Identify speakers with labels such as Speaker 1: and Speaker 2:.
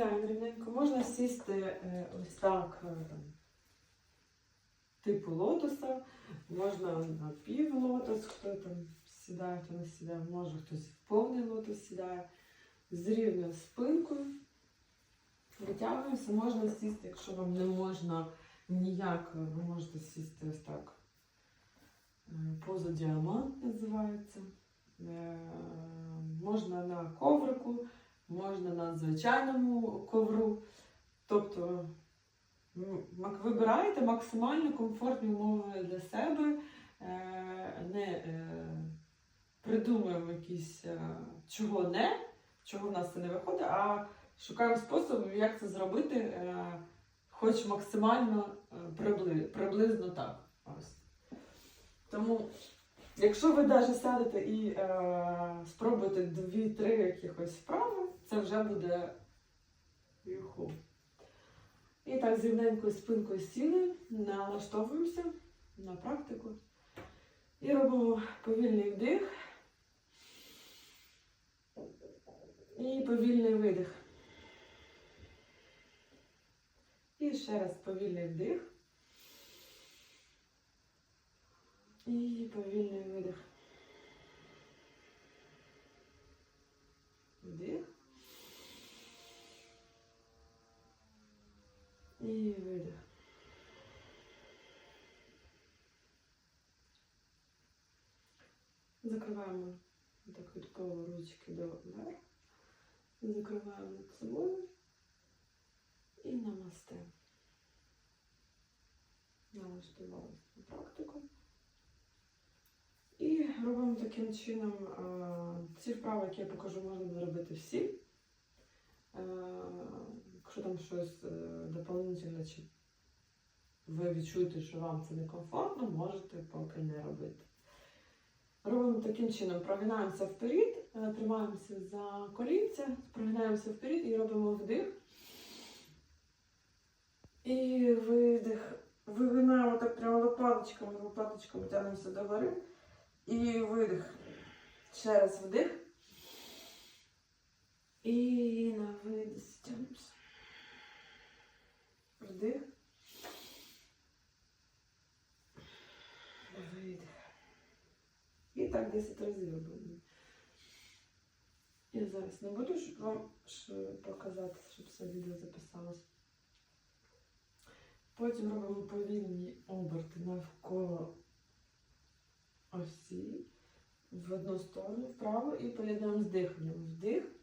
Speaker 1: Сідаємо рівненько. Можна сісти е, ось так, е, типу лотоса, можна на пів лотос, хто там сідає, хто не сідає, може хтось в повний лотос сідає. З рівною спинкою. Витягуємося, можна сісти, якщо вам не можна ніяк, ви можете сісти ось так. Е, Поза діамант називається. Е, Можна на коврику, можна на звичайному ковру. Тобто м, мак- вибираєте максимально комфортні умови для себе, е, не е, придумуємо якісь е, чого не, чого в нас це не виходить, а шукаємо спосіб, як це зробити, хоч максимально приблизно так. Ось. Тому, якщо ви навіть сядете і е, спробуєте дві-три якихось вправи, це вже буде юху. І так з спинкою сіли, налаштовуємося на практику. І робимо повільний вдих. І повільний видих. І ще раз повільний вдих. І повільний видих. Вдих. І видих. Закриваємо так відково ручки до вверх. Закриваємо над собою і намасте. Налаштувалися на практику. Робимо таким чином ці вправи, які я покажу, можна зробити всі. Е, Якщо там щось е, дополнительне, чи ви відчуєте, що вам це некомфортно, можете поки не робити. Робимо таким чином, прогинаємося вперед, е, тримаємося за колінця, прогинаємося вперед і робимо вдих. І видих. Вигинаємо так прямо лопаточками, лопаточками тягнемося догори. І видих. Ще раз вдих. І на видих стягнемося. Вдих. Видих. І так 10 разів робимо. Я зараз не буду щоб вам показати, щоб все відео записалось. Потім робимо повільні оберти навколо осі в одну сторону, вправо і поєднуємо з диханням. Вдих.